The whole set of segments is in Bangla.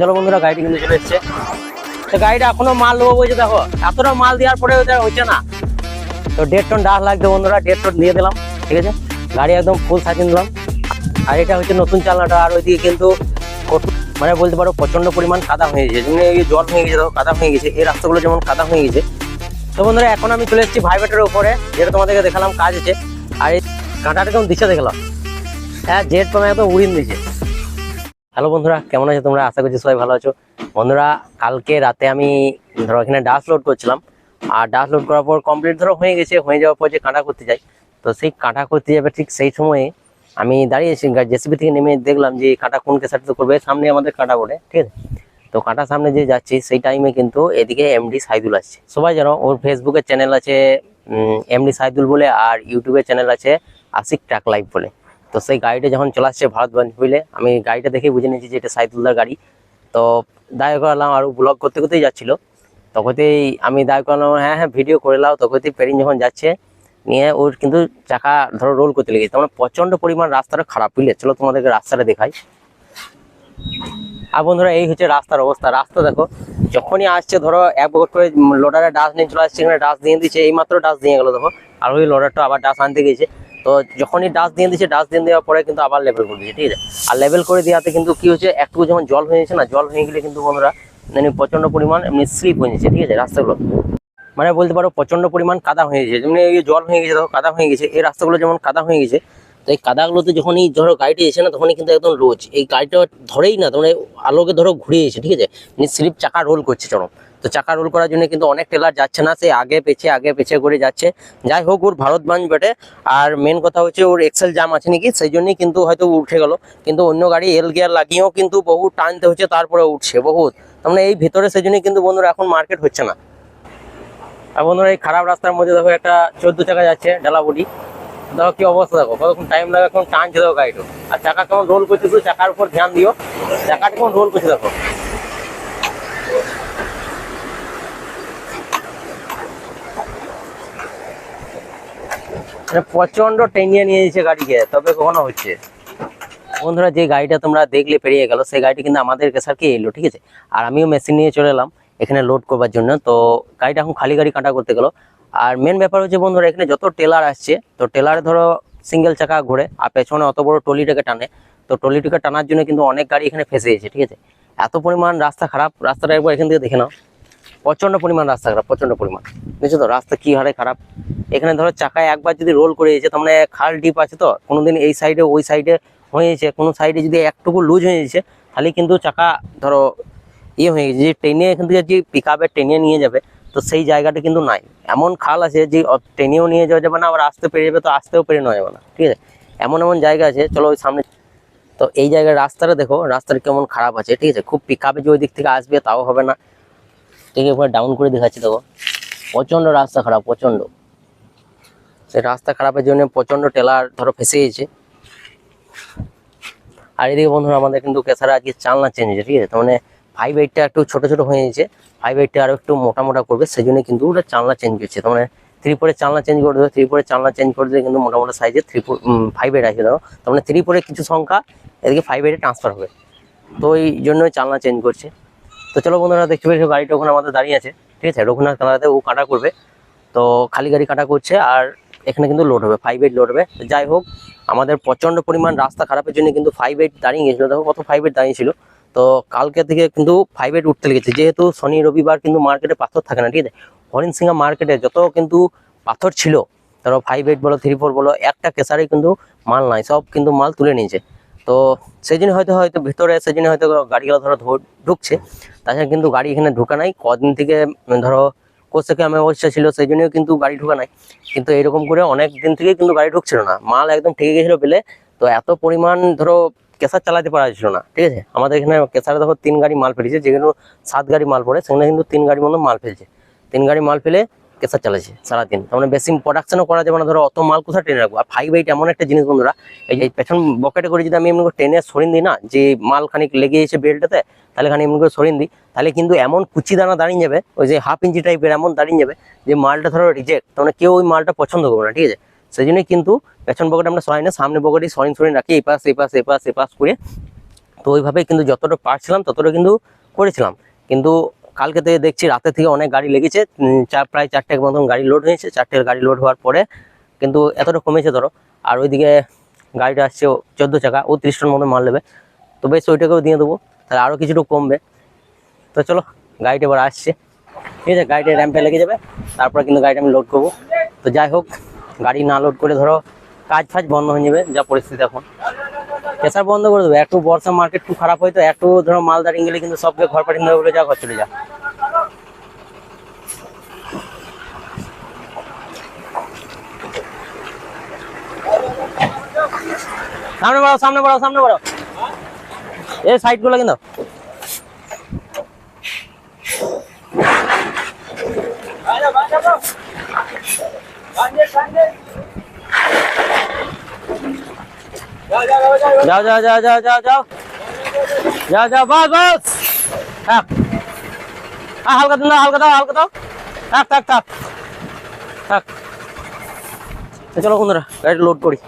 চলো বন্ধুরা, গাড়িটি কিন্তু চলে এসছে। তো গাড়িটা এখনও মাল নেব বলছে, দেখো, এতটা মাল দেওয়ার পরে হচ্ছে না। তো দেড় টন ডাক লাগবে বন্ধুরা, দেড় টন দিয়ে দিলাম, ঠিক আছে? গাড়ি একদম ফুল সাজিয়ে দিলাম আর এটা হচ্ছে নতুন চালনাটা, আর ওইদিকে কিন্তু মানে বলতে পারো প্রচণ্ড পরিমাণ কাদা হয়ে গেছে। যেমন জল হয়ে গেছে কাদা হয়ে গেছে। এই রাস্তাগুলো যেমন কাদা হয়ে গেছে। তো বন্ধুরা, এখন আমি চলে এসেছি ভাইবেটের উপরে, যেটা তোমাদেরকে দেখালাম, কাজ আছে। আর এই কাঁটাটা কেমন দিচ্ছে, দেখলাম। হ্যাঁ জেট পামে একদম উড়িন দিছে হ্যালো বন্ধুরা, কেমন আছো তোমরা? আশা করছি সবাই ভালো আছো। বন্ধুরা, কালকে রাতে আমি, ধরো এখানে ডাস্ট লোড করছিলাম। আর ডাস লোড করার পর কমপ্লিট ধরো হয়ে গেছে, হয়ে যাওয়ার পর যে কাঁটা করতে যাই। তো সেই কাঁটা করতে যাবে ঠিক সেই সময়ে আমি দাঁড়িয়েছি জেসিবি থেকে নেমে দেখলাম যে কাঁটা কোন কেসারটা করবে। সামনে আমাদের কাঁটা করে ঠিক আছে? তো কাঁটা সামনে যে যাচ্ছি, সেই টাইমে কিন্তু এদিকে এমডি সাইদুল আসছে। সবাই জানো, ওর ফেসবুকের চ্যানেল আছে এমডি সাইদুল বলে, আর ইউটিউবের চ্যানেল আছে, আশিক ট্রাক লাইভ বলে। তো সেই গাড়িটা যখন চলে আসছে ভারতবঞ্জ বুঝলে আমি গাড়িটা দেখে বুঝে নিয়েছি যে এটা সাইদুলদার গাড়ি। তো দায় করালাম আর ব্লগ করতে করতেই যাচ্ছিল। তখনই আমি দায় করলাম হ্যাঁ হ্যাঁ ভিডিও করে নাও। তখনই পেরিন যখন যাচ্ছে, নিয়ে ওর কিন্তু চাকা ধরো রোল করতে লেগেছে। তার মানে প্রচণ্ড পরিমাণ রাস্তাটা খারাপ, বুঝলে? চলো তোমাদেরকে রাস্তাটা দেখাই। আর বন্ধুরা, এই হচ্ছে রাস্তার অবস্থা। রাস্তা দেখো, যখনই আসছে, ধরো এক বকট করে লোডারে ডাস নিয়ে চলে আসছে, এখানে ডাস দিয়ে দিচ্ছে এই মাত্র ডাস দিয়ে গেলো, দেখো। আর ওই লোডারটা আবার ডাস আনতে গেছে তো যখনই ডাস্ট দিয়ে দিচ্ছে ডাস্ট দিয়ে দেওয়ার পরে কিন্তু আবার লেভেল করে দিচ্ছে ঠিক আছে? আর লেভেল করে দেওয়াতে কিন্তু কি হচ্ছে একটু যখন জল হয়ে যাচ্ছে না, জল হয়ে গেলে কিন্তু বন্ধুরা মানে প্রচণ্ড পরিমাণ এমনি স্লিপ হয়ে যাচ্ছে, ঠিক আছে, রাস্তাগুলো। মানে বলতে পারো প্রচণ্ড পরিমাণ কাদা হয়ে গেছে, যেমন জল হয়ে গেছে, দেখো কাদা হয়ে গেছে, এই রাস্তাগুলো যেমন কাদা হয়ে গেছে, তো এই কাদাগুলোতে যখনই ধরো গাড়িটি এসে না, তখনই কিন্তু একদম রোজ, এই গাড়িটা ধরেই না তোমরা আলোকে ধরো ঘুরিয়ে এসে ঠিক আছে? মানে স্লিপ চাকা রোল করছে চরম। তো চাকা রোল করার জন্য কিন্তু অনেক টেলার যাচ্ছে না, সে আগে পেছে আগে পেছে করে যাচ্ছে। যাই হোক, ওর ভারত ভারতবাঞ্জ বেটে। আর মেন কথা হচ্ছে, ওর এক্সেল জাম আছে নাকি? সেই জন্যই কিন্তু হয়তো উঠে গেল। কিন্তু অন্য গাড়ি এল গিয়ার লাগিয়েও কিন্তু বহু টানতে হচ্ছে, তারপরে উঠছে বহুত। তার মানে এই ভেতরে সেই জন্যই কিন্তু বন্ধুরা এখন মার্কেট হচ্ছে না। আর বন্ধুরা, এই খারাপ রাস্তার মধ্যে দেখো একটা চোদ্দ চাকা যাচ্ছে ডালাবুটি। দেখো কি অবস্থা দেখো, কতক্ষণ টাইম লাগে এখন টানছে দেখো গাড়িটা। আর চাকা কেমন রোল করছে চাকার উপর ধ্যান দিও। চাকাটা কেমন রোল করছে দেখো। মানে প্রচণ্ড টেনিয়ে নিয়ে যাচ্ছে গাড়িকে, তবে কখনো হচ্ছে। বন্ধুরা, যে গাড়িটা তোমরা দেখলে পেরিয়ে গেল, সেই গাড়িটি কিন্তু আমাদের কেসারকে এলো, ঠিক আছে? আর আমিও মেশিন নিয়ে চলে এলাম এখানে লোড করবার জন্য। তো গাড়িটা এখন খালি গাড়ি কাটা করতে গেল। আর মেন ব্যাপার হচ্ছে বন্ধুরা, এখানে যত টেলার আসছে, তো টেলারে ধরো সিঙ্গেল চাকা ঘুরে, আর পেছনে অত বড় টলিটাকে টানে। তো টলিটাকে টানার জন্য কিন্তু অনেক গাড়ি এখানে ফেসে গেছে, ঠিক আছে? এত পরিমাণ রাস্তা খারাপ, রাস্তাটা একবার এখান থেকে দেখে নাও। প্রচণ্ড পরিমাণ রাস্তা খারাপ প্রচণ্ড পরিমাণ। বুঝছ তো? রাস্তা কি হারে খারাপ? এখানে ধরো চাকায় একবার যদি রোল করে দিয়েছে তার মানে খাল ডিপ আছে তো? কোনোদিন এই সাইডে ওই সাইডে হয়েছে, কোনো সাইডে যদি একটুকু লুজ হয়ে গেছে, তাহলে কিন্তু চাকা ধরো ইয়ে হয়ে গেছে। যে ট্রেনে এখান থেকে যে পিক আপে ট্রেনে নিয়ে যাবে, তো সেই জায়গাটা কিন্তু নাই। এমন খাল আছে যে ট্রেনেও নিয়ে যাওয়া যাবে না, আবার আসতে পেরে যাবে, তো আসতেও পেরে নেওয়া যাবে না, ঠিক আছে? এমন এমন জায়গা আছে, চলো ওই সামনে। তো এই জায়গায় রাস্তাটা দেখো, রাস্তাটা কেমন খারাপ আছে, ঠিক আছে? খুব পিক আপে যে ওই দিক থেকে আসবে, তাও হবে না। ঠিক আছে ডাউন করে দেখাচ্ছি দেখো। প্রচণ্ড রাস্তা খারাপ, প্রচণ্ড। সেই রাস্তা খারাপের জন্য প্রচণ্ড টেলার ধরো ফেসে গেছে। আর এদিকে বন্ধুরা আমাদের কিন্তু কেসারা আজকে চালনা চেঞ্জ হয়েছে, ঠিক আছে? তার মানে ফাইভ এইটটা একটু ছোটো ছোটো হয়ে গেছে ফাইভ এইটটা আরও একটু মোটা মোটা করবে, সেই জন্য কিন্তু ওটা চালনা চেঞ্জ করছে তার মানে থ্রি পরে চালনা চেঞ্জ করে দেবে থ্রি পরে চালনা চেঞ্জ করে দিলে কিন্তু মোটা মোটা সাইজে থ্রি ফোর ফাইভ এইট আছে ধরো তার মানে থ্রি পরে কিছু সংখ্যা এদিকে ফাইভ এইটে ট্রান্সফার হবে। তো এই জন্যই চালনা চেঞ্জ করছে। তো চলো বন্ধুরা, দেখতে পেয়েছ গাড়িটা ওখানে আমাদের দাঁড়িয়ে আছে, ঠিক আছে? রঘুনাথ কালাতে ও কাটা করবে। তো খালি গাড়ি কাটা করছে আর এখানে কিন্তু লোড হবে ফাইভ এইট লোড হবে। যাই হোক, আমাদের প্রচণ্ড পরিমাণ রাস্তা খারাপের জন্য কিন্তু ফাইভ এইট দাঁড়িয়ে গেছিল। দেখো কত ফাইভ এইট দাঁড়িয়ে ছিল। তো কালকে থেকে কিন্তু ফাইভ এইট উঠতে লেগেছে। যেহেতু শনি, রবিবার কিন্তু মার্কেটে পাথর থাকে না, ঠিক আছে? হরিণ সিংহা মার্কেটে যত কিন্তু পাথর ছিল, ধরো ফাইভ এইট বলো থ্রি ফোর বলো, একটা কেসারে কিন্তু মাল নাই, সব কিন্তু মাল তুলে নিয়েছে। তো সেই জন্য হয়তো হয়তো ভিতরে সেই জন্য হয়তো গাড়িগুলো ধরো ঢুকছে। তাছাড়া কিন্তু গাড়ি এখানে ঢোকা নাই। কদিন থেকে ধরো কোচেকে আমি অবস্থা ছিল, সেই জন্যও কিন্তু গাড়ি ঢোকা নাই। কিন্তু এরকম করে অনেক দিন থেকে কিন্তু গাড়ি ঢুকছিল না। মাল একদম ঠেকে গেছিল পেলে। তো এত পরিমাণ ধরো কেসার চালাতে পারা যাচ্ছিল না, ঠিক আছে? আমাদের এখানে কেসারে দেখো তিন গাড়ি মাল ফেলেছে যেগুলো সাত গাড়ি মাল পড়ে, সেখানে কিন্তু তিন গাড়ি মতো মাল ফেলছে। তিন গাড়ি মাল ফেলে কেসার চালাচ্ছে সারাদিন। তার মানে বেশি প্রোডাকশনও করা যাবে না। ধরো অত মাল কোথায় ট্রেনে রাখব? আর ফাইভ এইট এমন একটা জিনিস বন্ধুরা, এই যে পেছন বকেটে করে যদি আমি এমনি করে ট্রেনে সরিন দিই না, যে মাল খানিক লেগে এসে বেল্টটাতে তাহলে খানিক এমন করে সরিন দিই, তাহলে কিন্তু এমন কুচি দানা দাঁড়িয়ে যাবে, ওই যে হাফ ইঞ্চি টাইপের এমন দাঁড়িয়ে যাবে, যে মালটা ধরো রিজেক্ট তার মানে কেউ ওই মালটা পছন্দ করবে না, ঠিক আছে? সেই জন্যই কিন্তু পেছন পকেটে আমরা সরাই না, সামনে পকেটে সরিন সরিন রাখি, এই পাশ এই পাশ এই পাশ এই পাশ করে। তো ওইভাবে কিন্তু যতটা পারছিলাম, ততটা কিন্তু করেছিলাম। কিন্তু কালকে থেকে দেখছি রাতে থেকে অনেক গাড়ি লেগেছে। চার, প্রায় চারটে মতন গাড়ি লোড হয়েছে। চারটে গাড়ি লোড হওয়ার পরে কিন্তু এতটা কমেছে ধরো। আর ওইদিকে গাড়িটা আসছে চোদ্দ চাকা, ও তিরিশ টন মতো মাল নেবে। তো বেশ ওইটাকেও দিয়ে দেবো। তাহলে আরও কিছুটা কমবে। তো চলো, গাড়িটা এবার আসছে। ঠিক আছে, গাড়িটা র্যাম্পে লেগে যাবে। তারপরে কিন্তু গাড়িটা আমি লোড করব। তো যাই হোক, গাড়ি না লোড করে ধরো, কাজ ফাজ বন্ধ হয়ে যাবে যা পরিস্থিতি এখন। প্রেসার বন্ধ করে দেবো। একটু বর্ষা মার্কেট খুব খারাপ হয়তো, একটু ধরো মাল দাঁড়িয়ে গেলে কিন্তু সবকে ঘর পাঠিয়ে দেবে বলে যা ঘর চলে যা। সামনে বাড়াও সামনে বাড়াও সামনে বাড়াও এই সাইডগুলো কিন্তু যাও যাও যাও যাও যাও যাও যাও যাও বাস বাস থাক হ্যাঁ হালকা দিন দাও হালকা দাও হালকা দাও থাক থাক থাক থাক তো চলো বন্ধুরা গাড়ি লোড করি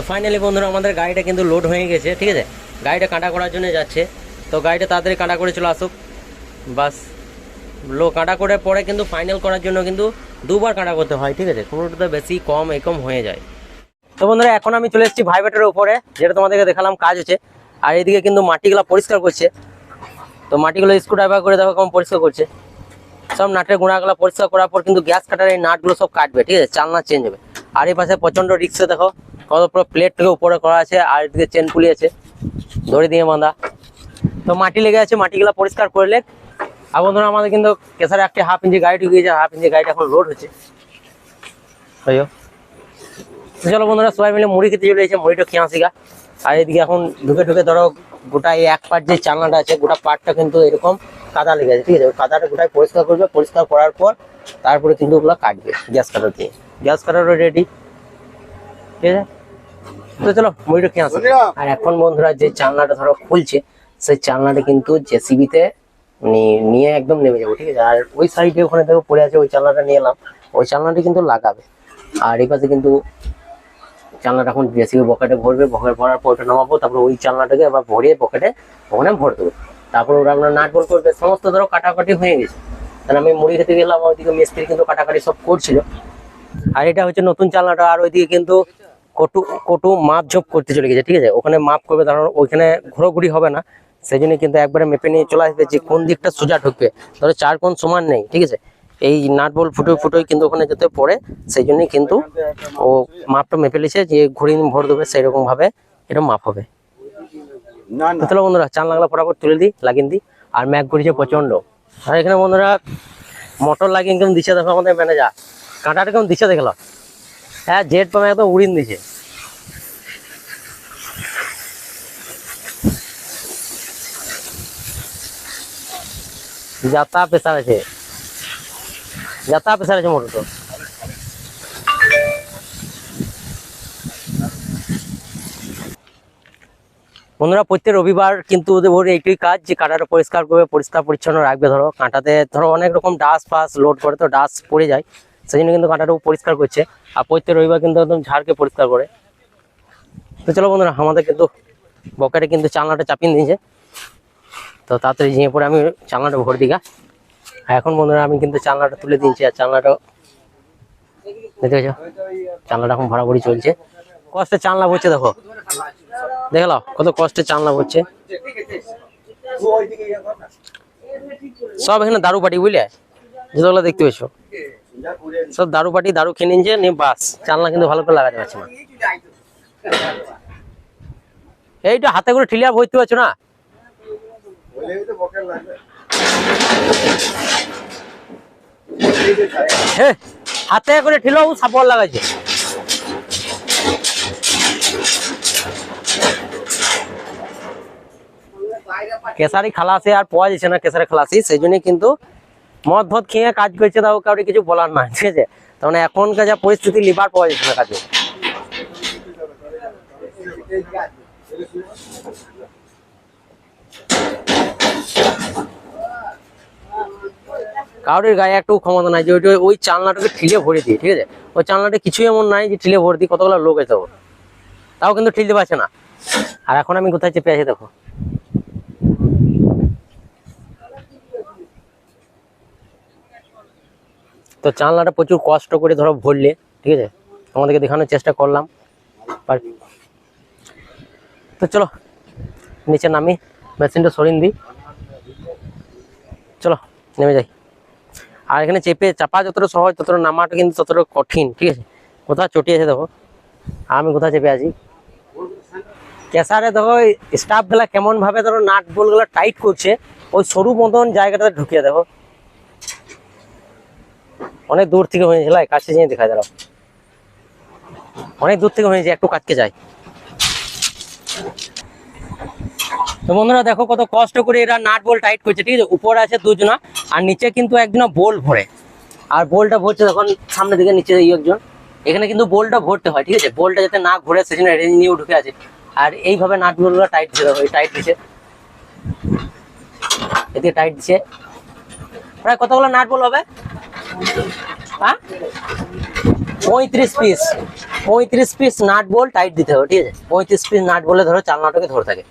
তো ফাইনালি বন্ধুরা আমাদের গাড়িটা কিন্তু লোড হয়ে গেছে, ঠিক আছে? গাড়িটা কাঁটা করার জন্য যাচ্ছে। তো গাড়িটা তাড়াতাড়ি কাঁটা করে চলে আসুক। বাস। লো কাঁটা করে পরে কিন্তু ফাইনাল করার জন্য কিন্তু দুবার কাঁটা করতে হয়, ঠিক আছে? কোনোটাতে বেশি কম এরকম হয়ে যায়। তো বন্ধুরা, এখন আমি চলে এসেছি ভাইবেটারের উপরে, যেটা তোমাদেরকে দেখালাম কাজ হচ্ছে। আর এইদিকে কিন্তু মাটিগুলো পরিষ্কার করছে। তো মাটিগুলো স্ক্রু ড্রাইভার করে দেখো কেমন পরিষ্কার করছে। সব নাটের গুঁড়াগুলো পরিষ্কার করার পর কিন্তু গ্যাস কাটার এই নাটগুলো সব কাটবে, ঠিক আছে? চালনা চেঞ্জ হবে। আর এই পাশে প্রচণ্ড রিক্সে দেখো। কত পুরো প্লেটটাকে উপরে করা আছে, আর এদিকে চেন পুলি আছে দড়ি দিয়ে বাঁধা। তো মাটি লেগে আছে, মাটিগুলো পরিষ্কার করলে আর বন্ধুরা, আমাদের কিন্তু কেসারে একটা হাফ ইঞ্চি গাড়ি ঢুকিয়েছে হাফ ইঞ্চি গাড়িটা এখন লোড হচ্ছে। তো চলো বন্ধুরা, সবাই মিলে মুড়ি খেতে চলে এসেছে, মুড়িটা খেয়ে গা। আর এদিকে এখন ঢুকে ঢুকে ধরো গোটা এই এক পার্ট যে চালনাটা আছে, গোটা পার্টটা কিন্তু এরকম কাদা লেগে আছে, ঠিক আছে? কাদাটা গোটায় পরিষ্কার করবে, পরিষ্কার করার পর তারপরে কিন্তু ওগুলো কাটবে গ্যাস কাটার দিয়ে। গ্যাস কাটারও রেডি ঠিক আছে? তো চলো মুড়িটা খেয়ে আসি আর এখন বন্ধুরা যে চালনাটা ধরো খুলছে সেই চালনাটা কিন্তু জেসিবিতে নিয়ে একদম নেমে যাব ঠিক আছে? আর ওই সাইডে ওখানে দেখো পড়ে আছে ওই চালনাটা নিয়ে এলাম। ওই চালনাটা কিন্তু লাগাবে। আর এই পাশে কিন্তু চালনাটা এখন জেসিবি বকেটে ভরবে বকেট ভরার পর ওটা নামাবো তারপরে ওই চালনাটাকে আবার ভরিয়ে বকেটে ওখানে ভর দেবো। তারপর ওরা আমরা নাট বল করবে সমস্ত ধরো কাটাকাটি হয়ে গেছে। তাহলে আমি মুড়ি খেতে গেলাম ওইদিকে মিস্ত্রি কিন্তু কাটাকাটি সব করছিল। আর এটা হচ্ছে নতুন চালনাটা আর ওইদিকে কিন্তু কটু কটু মাপ ঝোপ করতে চলে গেছে ঠিক আছে? ওখানে মাপ করবে কারণ ওইখানে ঘোরাঘুরি হবে না। সেই জন্য কিন্তু একবারে মেপে নিয়ে চলে আসবে যে কোন দিকটা সোজা ঢুকবে। ধরো চার কোন সমান নেই ঠিক আছে? এই নাট বল ফুটো ফুটোই কিন্তু ওখানে যেতে পড়ে সেই জন্যই কিন্তু ও মাপটা মেপে লিছে যে নিয়ে ভর দেবে সেই রকম ভাবে এটা মাপ হবে। না তো না। চলো বন্ধুরা চাল লাগলা ফটাফট তুলে দিই লাগিয়ে দিই আর ম্যাক করেছে প্রচণ্ড। আর এখানে বন্ধুরা মোটর লাগিয়ে কেমন দিচ্ছে দেখো আমাদের ম্যানেজার কাঁটাটা কেমন দিচ্ছে দেখল? হ্যাঁ জেট পাম্প একদম উড়িন দিছে। যাতা পেশার আছে। যাতা পেশার আছে মোটর তো। বন্ধুরা, প্রত্যেক রবিবার কিন্তু ওদের এইটাই কাজ, যে কাঁটাটা পরিষ্কার করবে, পরিষ্কার পরিচ্ছন্ন রাখবে, ধরো। কাঁটাতে ধরো অনেক রকম ডাস্ট ফাস লোড করে, তো ডাস্ট পড়ে যায়। সেই জন্য কিন্তু কাঁটাটাও পরিষ্কার করছে। আর প্রত্যেক রবিবার কিন্তু একদম ঝাড়কে পরিষ্কার করে। তো চলো বন্ধুরা, আমাদের কিন্তু বকেটে কিন্তু চালনাটা চাপিয়ে দিয়েছে। তো তাড়াতাড়ি ঝিঙে পরে আমি চালনাটা ভরে দিঘা আর এখন বন্ধুরা, আমি কিন্তু চালনাটা তুলে দিয়েছি আর চালনাটাও দেখতে পেয়েছ চালনাটা এখন ভরাভরি চলছে। কষ্টে চালনা হচ্ছে দেখো। দেখলাম কত কষ্টে চালনা হচ্ছে সব এখানে দারু পাটি বুঝলে? যেগুলো দেখতে পেয়েছ? সব দারু পাটি, দারু খেয়ে নিচ্ছে নিয়ে বাস। চালনা কিন্তু ভালো করে লাগাতে পারছে না। এইটা হাতে করে ঠিলিয়া ভরতে পারছ না? হাতে করে ঠিলো সাপড় লাগাইছে। কেসারি খালাসি আর পাওয়া যাচ্ছে না কেসারি খালাসি, সেই জন্য কিন্তু মদ ভদ খেয়ে কাজ করছে তাও কাউকে কিছু বলার না ঠিক আছে? তার মানে এখনকার যা পরিস্থিতি, লিভার পাওয়া যাচ্ছে না কাজে। কারোর গায়ে একটু ক্ষমতা নাই, যে ওইটা ওই চালনাটাকে ঠিলে ভরে দিই ঠিক আছে? ওই চালনাটা কিছুই এমন নাই যে ঠিলে ভরে দিই কতগুলো লোক ওর তাও কিন্তু ঠিলতে পারছে না। আর এখন আমি কোথায় চেপে আছি দেখো। তো চালনাটা প্রচুর কষ্ট করে ধরো ভরলে, ঠিক আছে? তোমাদেরকে দেখানোর চেষ্টা করলাম। তো চলো, নিচে নামি, মেশিনটা সরিয়ে দিই চলো, নেমে যাই। আর এখানে চেপে চাপা যতটা সহজ, ততটা নামাটা কিন্তু ততটা কঠিন, ঠিক আছে? কোথাও চটি আছে দেখো। আমি কোথায় চেপে আছি? কেসারে দেখো স্টাফগুলা কেমন ভাবে ধরো নাট বোলগুলো টাইট করছে, ওই সরু মতন জায়গাটাতে ঢুকিয়ে দেখো। অনেক দূর থেকে হয়েছিল কাছে যেয়ে দেখা দাঁড়াও। অনেক দূর থেকে হয়েছে একটু কাটকে যায়। তো বন্ধুরা, দেখো কত কষ্ট করে এরা নাট বল টাইট করছে, ঠিক আছে? উপরে আছে দুজনা, আর নিচে কিন্তু একজনা বোল ভরে। আর বোলটা ভরছে তখন সামনে দিকে, নিচে এই একজন। এখানে কিন্তু বোলটা ভরতে হয়, ঠিক আছে? বোলটা যাতে না ঘুরে সেজন্য রেঞ্জ নিয়েও ঢুকে আছে। আর এইভাবে নাট বলগুলো টাইট দিতে হবে টাইট দিছে। এদিকে টাইট দিছে। প্রায় কতগুলো নাট বল হবে? হ্যাঁ? পঁয়ত্রিশ পিস পঁয়ত্রিশ পিস নাট বল টাইট দিতে হবে, ঠিক আছে? পঁয়ত্রিশ পিস নাট বলে ধরো চালনাটাকে ধরে থাকে।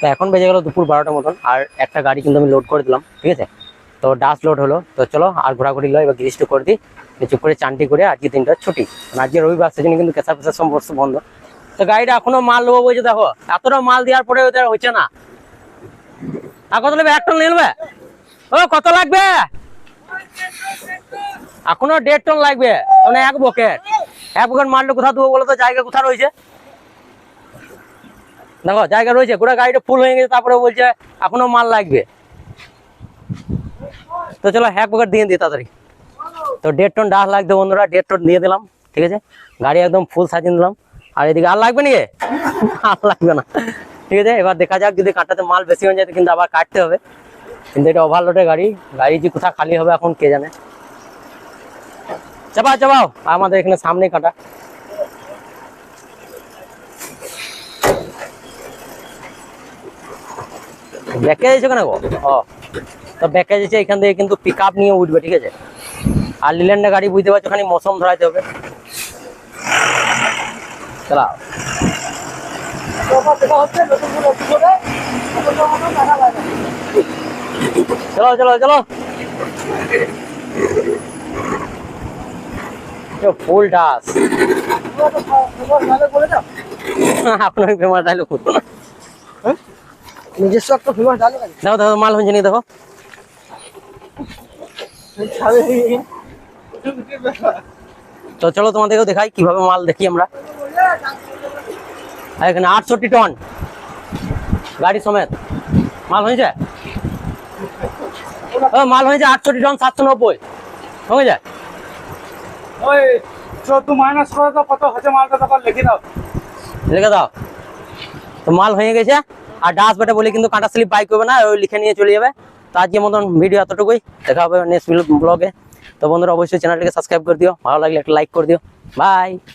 তো এখন বেজে গেল দুপুর বারোটার মতন, আর একটা গাড়ি কিন্তু আমি লোড করে দিলাম, ঠিক আছে? তো ডাস লোড হলো, তো চলো আর ঘোরাঘুরি লো এবার গ্রিস্ট করে দিই। চুপ করে চানটি করে আজকে দিনটা ছুটি। আজকে রবিবার, সেজন্য কিন্তু কেঁচা পেশা বস্তু বন্ধ। তো গাড়িটা এখনও মাল নেব বলছে, দেখো, এতটা মাল দেওয়ার পরে হচ্ছে না। আর কত নেবে? এক টন নেবে? ও, কত লাগবে? এখনও দেড় টন লাগবে। মানে এক বকেট এক বকেট মারলে কোথাও দেবো বলো তো? জায়গা কোথায় রয়েছে? দেখো, জায়গা রয়েছে। গোটা গাড়িটা ফুল হয়ে গেছে, তারপরে বলছে এখনও মাল লাগবে। তো চলো, এক পকেট দিয়ে দিই তাড়াতাড়ি। তো দেড় টন ডাস লাগবে বন্ধুরা, দেড় টন দিয়ে দিলাম, ঠিক আছে? গাড়ি একদম ফুল সাজিয়ে দিলাম। আর এদিকে আর লাগবে নাকি আর লাগবে না। ঠিক আছে? এবার দেখা যাক, যদি কাঁটাতে মাল বেশি হয়ে যায়, কিন্তু আবার কাটতে হবে। কিন্তু এটা ওভারলোডের গাড়ি। গাড়ি যে কোথায় খালি হবে এখন কে জানে? চাপাও চাপাও। আমাদের এখানে সামনে কাটা। ব্যাকে যাচ্ছে কেন গো? ও। তো ব্যাকে যাচ্ছে এখান থেকে কিন্তু পিক নিয়ে উঠবে, ঠিক আছে? আর লিল্যান্ডের গাড়ি বুঝতে পারছ খালি মৌসুম ধরাইতে হবে। চালাও। চলো চলো চলো ফুল ডাস। আপনার ফেমাস ডায়লগ করতো না নিজস্ব একটা ফেমাস ডায়লগ দেখো দেখো মাল হচ্ছে নি দেখো। তো চলো তোমাদেরকেও দেখাই কীভাবে মাল দেখি আমরা। এখানে আটষট্টি টন গাড়ি সমেত। মাল হয়েছে মাল হয়েছে আটষট্টি টন সাতশো নব্বই। হয়ে যায় ওই চোদ্দ মাইনাস করে কত হচ্ছে মালটা তখন লিখে দাও। লিখে দাও। তো মাল হয়ে গেছে, আর ডাস বেটা বলে কিন্তু কাঁটা স্লিপ বাইক করবে না, ওই লিখে নিয়ে চলে যাবে। তো আজকের মতন ভিডিও এতটুকুই, দেখা হবে নেক্সট ব্লগে তো বন্ধুরা, অবশ্যই চ্যানেলটিকে সাবস্ক্রাইব করে দিও, ভালো লাগলে একটা লাইক করে দিও। বাই